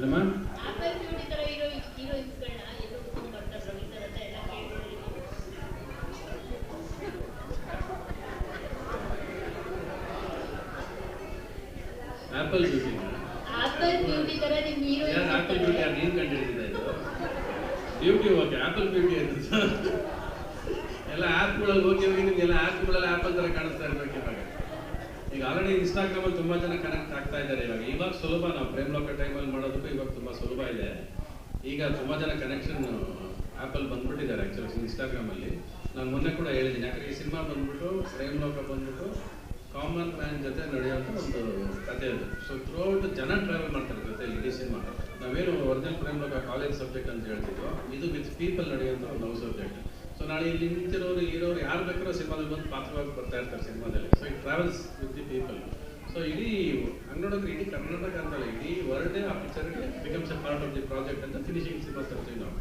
ಏನಮ್ಮ apple beauty hero apple beauty ತರ ನಿಮ್ ಯಾರು ಆಪಲ್ ಬ್ಯೂಟಿ ಯಾರು ನೀನು ಕಂಡಿಡಿದ ಇದು? ಬ್ಯೂಟಿ ಓಕೆ ಆಪಲ್ ಬ್ಯೂಟಿ ಅಂತ ಎಲ್ಲ ಆ್ಯಪ್ಗಳಲ್ಲಿ ಹೋಗಿ ಹೋಗಿ ನಿಮಗೆಲ್ಲ ಆ್ಯಪ್ಗಳಲ್ಲಿ ಆಪಲ್ ತರ ಕಾಣಿಸ್ತಾ ಇರ್ಬೇಕು ಇವಾಗ. ಈಗ ಆಲ್ರೆಡಿ ಇನ್ಸ್ಟಾಗ್ರಾಮಲ್ಲಿ ತುಂಬಾ ಜನ ಕನೆಕ್ಟ್ ಆಗ್ತಾ ಇದ್ದಾರೆ ಇವಾಗ. ಇವಾಗ ಸುಲಭ ನಾವು ಪ್ರೇಮ್ ಲೋಕ ಟೈಮಲ್ಲಿ ಮಾಡೋದಕ್ಕೂ ಇವಾಗ ತುಂಬಾ ಸುಲಭ ಇದೆ. ಈಗ ತುಂಬಾ ಜನ ಕನೆಕ್ಷನ್ ಆ್ಯಪಲ್ಲಿ ಬಂದ್ಬಿಟ್ಟಿದ್ದಾರೆ ಆಕ್ಚುಲಿ ಇನ್ಸ್ಟಾಗ್ರಾಮ್ ಅಲ್ಲಿ. ನಾನು ಮೊನ್ನೆ ಕೂಡ ಹೇಳಿದ್ದೀನಿ. ಯಾಕಂದ್ರೆ ಈ ಸಿನಿಮಾ ಬಂದ್ಬಿಟ್ಟು ಪ್ರೇಮ್ ಲೋಕ ಬಂದ್ಬಿಟ್ಟು ಕಾಮನ್ ಮ್ಯಾನ್ ಜೊತೆ ನಡೆಯುವಂಥ ಒಂದು ಕಥೆ ಅದು. ಸೊ ಥ್ರೂಔಟ್ ಜನ ಟ್ರಾವೆಲ್ ಮಾಡ್ತಾರೆ ಜೊತೆ ಇಡೀ ಸಿನಿಮಾ. ನಾವೇನು ಒರಿಜಿನಲ್ ಪ್ರೇಮ್ ಲೋಕ ಕಾಲೇಜ್ ಸಬ್ಜೆಕ್ಟ್ ಅಂತ ಹೇಳ್ತಿದ್ವೋ, ಇದು ವಿತ್ ಪೀಪಲ್ ನಡೆಯುವಂಥ ಒಂದು ಸಬ್ಜೆಕ್ಟ್ ಸೊ ನಾಳೆ ಇಲ್ಲಿ ನಿಂತಿರೋರು, ಇರೋರು ಯಾರು ಬೇಕಾದ್ರೂ ಸಿನಿಮಾದಲ್ಲಿ ಬಂದು ಪಾತ್ರವಾಗಿ ಬರ್ತಾ ಇರ್ತಾರೆ ಸಿನಿಮಾದಲ್ಲಿ. So it travels with the people so ಇಡೀ ಹಂಗೆ ನೋಡಿದ್ರೆ ಇಡೀ ಕರ್ನಾಟಕ ಅಂತಲ್ಲ ಇಡೀ ವರ್ಲ್ಡೇ ಆ ಪಿಕ್ಚರ್ಗೆ becomes a part of the project ಅಂತ ಫಿನಿಶಿಂಗ್ ಸಿನಿಮಾ ತರ್ತೀವಿ ನಾವು.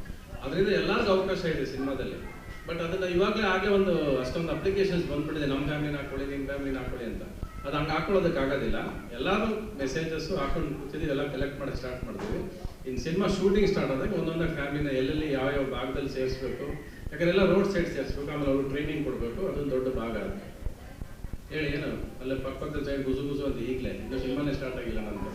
ಅದರಿಂದ ಎಲ್ಲರಿಗೂ ಅವಕಾಶ ಇದೆ ಸಿನಿಮಾದಲ್ಲಿ. ಬಟ್ ಅದನ್ನ ಇವಾಗಲೇ ಹಾಗೆ ಒಂದು ಅಷ್ಟೊಂದು ಅಪ್ಲಿಕೇಶನ್ಸ್ ಬಂದ್ಬಿಟ್ಟಿದೆ. ನಮ್ಮ ಫ್ಯಾಮಿಲಿನ ಹಾಕೊಳ್ಳಿ ನಿಮ್ಮ ಫ್ಯಾಮಿಲಿನ ಹಾಕೊಳ್ಳಿ ಅಂತ. ಅದು ಹಂಗೆ ಹಾಕೊಳ್ಳೋದಕ್ಕಾಗೋದಿಲ್ಲ ಎಲ್ಲರೂ ಮೆಸೇಜಸ್ಸು ಹಾಕೊಂಡು ಕೂತಿದ್ದೀವಿ ಎಲ್ಲ ಕಲೆಕ್ಟ್ ಮಾಡಿ ಸ್ಟಾರ್ಟ್ ಮಾಡ್ತೀವಿ ಇನ್ನು ಸಿನಿಮಾ ಶೂಟಿಂಗ್ ಸ್ಟಾರ್ಟ್ ಆದಾಗ ಒಂದೊಂದೇ ಫ್ಯಾಮಿಲಿನ ಎಲ್ಲೆಲ್ಲಿ ಯಾವ ಯಾವ ಭಾಗದಲ್ಲಿ ಸೇರಿಸ್ಬೇಕು ಯಾಕಂದ್ರೆ ಎಲ್ಲ ರೋಡ್ ಸೈಡ್ ಸೇರಿಸ್ಬೇಕು ಆಮೇಲೆ ಅವರು ಟ್ರೈನಿಂಗ್ ಕೊಡಬೇಕು ಅದೊಂದು ದೊಡ್ಡ ಭಾಗ ಅಂತ ಹೇಳಿ, ಏನು? ಅಲ್ಲೇ ಪಕ್ಕದ ಸೈಡ್ ಗುಸು ಗುಸು ಅಂತ ಈಗಲೇ. ಇನ್ನು ಸಿನಿಮಾನೇ ಸ್ಟಾರ್ಟ್ ಆಗಿಲ್ಲ ನನಗೆ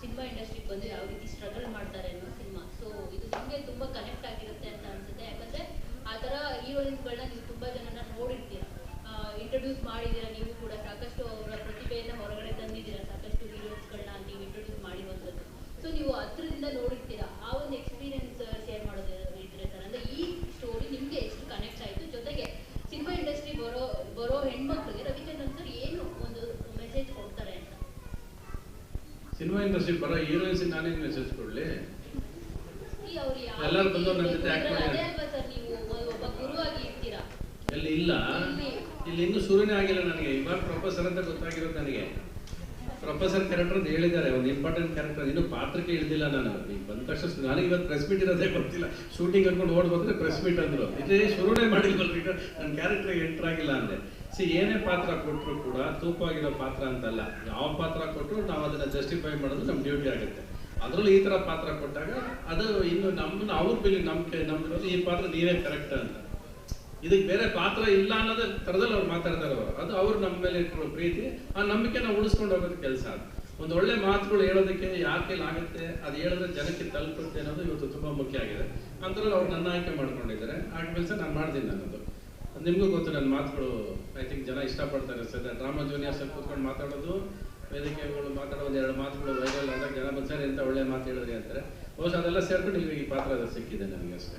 ಸಿನಿಮಾ ಇಂಡಸ್ಟ್ರಿಗೆ ಬಂದು ಯಾವ ರೀತಿ ಸ್ಟ್ರಗಲ್ ಮಾಡ್ತಾರೆ ಅನ್ನೋ ಸಿನಿಮಾ. ಸೊ ಇದು ನಿಮಗೆ ತುಂಬಾ ಕನೆಕ್ಟ್ ಆಗಿರುತ್ತೆ ಅಂತ ಅನ್ಸುತ್ತೆ ಯಾಕಂದ್ರೆ ಆ ಥರ ಹೀರೋಯಿನ್ಸ್ಗಳನ್ನ ನೀವು ತುಂಬಾ ಜನನ ನೋಡಿರ್ತೀರಾ. ಇಂಟ್ರೊಡ್ಯೂಸ್ ಮಾಡಿದ್ದೀರಾ ನೀವು ಕೂಡ ಸಾಕಷ್ಟು ಅವರ ಪ್ರತಿಭೆಯನ್ನು ಹೊರಗಡೆ ತಂದಿದ್ದೀರಾ ಸಾಕಷ್ಟು ಹೀರೋಯಿನ್ಸ್ಗಳನ್ನ ನೀವು ಇಂಟ್ರೊಡ್ಯೂಸ್ ಮಾಡಿರುವಂಥದ್ದು. ಸೊ ನೀವು ಹತ್ರದಿಂದ ನೋಡಿರ್ತೀರಾ ಆ ಒಂದು ಎಕ್ಸ್ಪೀರಿಯನ್ಸ್ ಶೇರ್ ಮಾಡೋದು ಇದ್ರೆ ಸರ್? ಅಂದರೆ ಈ ಸ್ಟೋರಿ ನಿಮಗೆ ಎಷ್ಟು ಕನೆಕ್ಟ್ ಆಯಿತು? ಜೊತೆಗೆ ಸಿನಿಮಾ ಇಂಡಸ್ಟ್ರಿ ಬರೋ ಬರೋ ಹೆಣ್ಮಕ್ಳಿಗೆ ರವಿಚಂದ್ರನ್ ಸರ್ ಏನು ಒಂದು ಮೆಸೇಜ್ ಕೊಡ್ತಾರೆ ಅಂತ? ಸಿನಿಮಾ ಇಂಡಸ್ಟ್ರಿ ಬರೋ ಹೀರೋಯಿನ್ಸ್ ನಾನೇನು ಮೆಸೇಜ್ ಕೊಡಲಿ? ಎಲ್ಲರೂ ಬಂದು ನನ್ನ ಜೊತೆ ಆಕ್ಟ್ ಮಾಡಿ. ಅದೇ ಅಲ್ವಾ ಸರ್ ನೀವು ಒ- ಒಬ್ಬ ಗುರುವಾಗಿ ಇರ್ತೀರಾ ಎಲ್ಲಿ ಇಲ್ಲ. ಇಲ್ಲಿ. ಇನ್ನು ಶುರುನೇ ಆಗಿಲ್ಲ ನನಗೆ. ಇವಾಗ ಪ್ರೊಫೆಸರ್ ಅಂತ ಗೊತ್ತಾಗಿರೋದು ನನಗೆ. ಪ್ರೊಫೆಸರ್ ಕ್ಯಾರೆಕ್ಟರ್ ಅಂತ ಹೇಳಿದ್ದಾರೆ. ಒಂದು ಇಂಪಾರ್ಟೆಂಟ್ ಕ್ಯಾರೆಕ್ಟರ್ ಇನ್ನೂ ಪಾತ್ರಕ್ಕೆ ಇಳಿದಿಲ್ಲ ನಾನು. ಈಗ ಬಂದ ತಕ್ಷಣ ನನಗೆ ಇವತ್ತು ಪ್ರೆಸ್ ಮೀಟ್ ಇರೋದೇ ಗೊತ್ತಿಲ್ಲ. ಶೂಟಿಂಗ್ ಅನ್ಕೊಂಡು ಓಡ್ ಬಂದ್ರೆ ಪ್ರೆಸ್ ಮೀಟ್ ಅಂದ್ರು. ಇದೇ ಶುರುನೇ ಮಾಡಿಲ್ವಲ್ಲ ಈಗ. ನನ್ನ ಕ್ಯಾರೆಕ್ಟರ್ ಎಂಟರ್ ಆಗಿಲ್ಲ ಅಂದೆ ಸಿ ಏನೇ ಪಾತ್ರ ಕೊಟ್ಟರು ಕೂಡ ತೂಕವಾಗಿರೋ ಪಾತ್ರ ಅಂತಲ್ಲ. ಯಾವ ಪಾತ್ರ ಕೊಟ್ಟರು ನಾವು ಅದನ್ನ ಜಸ್ಟಿಫೈ ಮಾಡೋದು ನಮ್ಮ ಡ್ಯೂಟಿ ಆಗುತ್ತೆ. ಅದರಲ್ಲೂ ಈ ಥರ ಪಾತ್ರ ಕೊಟ್ಟಾಗ ಅದು ಇನ್ನು ನಮ್ಮನ್ನು ಅವ್ರ ಬೆಲೆ ನಮ್ಮ ಈ ಪಾತ್ರ ನೀವೇ ಕರೆಕ್ಟ್ ಅಂತ. ಇದಕ್ಕೆ ಬೇರೆ ಪಾತ್ರ ಇಲ್ಲ ಅನ್ನೋದು ಥರದಲ್ಲಿ ಅವ್ರು ಮಾತಾಡ್ತಾರೆ ಅವರು. ಅದು ಅವ್ರು ನಮ್ಮ ಮೇಲೆ ಇಟ್ಟಿರೋ ಪ್ರೀತಿ, ಆ ನಂಬಿಕೆನ ಉಳಿಸ್ಕೊಂಡು ಹೋಗೋದು ಕೆಲಸ ಒಂದು ಒಳ್ಳೆ ಮಾತುಗಳು ಹೇಳೋದಕ್ಕೆ ಯಾಕೆ ಆಗುತ್ತೆ, ಅದು ಹೇಳಿದ್ರೆ ಜನಕ್ಕೆ ತಲುಪುತ್ತೆ ಅನ್ನೋದು ಇವತ್ತು ತುಂಬಾ ಮುಖ್ಯ ಆಗಿದೆ. ಅಂದ್ರಲ್ಲಿ ಅವ್ರು ನನ್ನ ಆಯ್ಕೆ ಮಾಡ್ಕೊಂಡಿದ್ದಾರೆ. ಆಟ ಕೆಲಸ ನಾನು ಮಾಡ್ತೀನಿ ಅನ್ನೋದು ನಿಮಗೂ ಗೊತ್ತು ನನ್ನ ಮಾತುಗಳು ಐ ಥಿಂಕ್ ಜನ ಇಷ್ಟಪಡ್ತಾರೆ ಸರ್ ಡ್ರಾಮಾ ಜೂನಿಯರ್ಸ್ ಕೂತ್ಕೊಂಡು ಮಾತಾಡೋದು, ವೇದಿಕೆಗಳು ಮಾತಾಡೋ ಎರಡು ಮಾತುಗಳು ವೈರಲ್ ಆದಾಗ ಜನ ಬಂದು, ಸರ್, ಎಂತ ಒಳ್ಳೆ ಮಾತು ಹೇಳಿದ್ರಿ ಅಂತಾರೆ. ಬಹುಶಃ ಅದೆಲ್ಲ ಸೇರ್ಕೊಂಡು ಈ ಪಾತ್ರ ಸಿಕ್ಕಿದೆ ನನಗೆ ಅಷ್ಟೇ.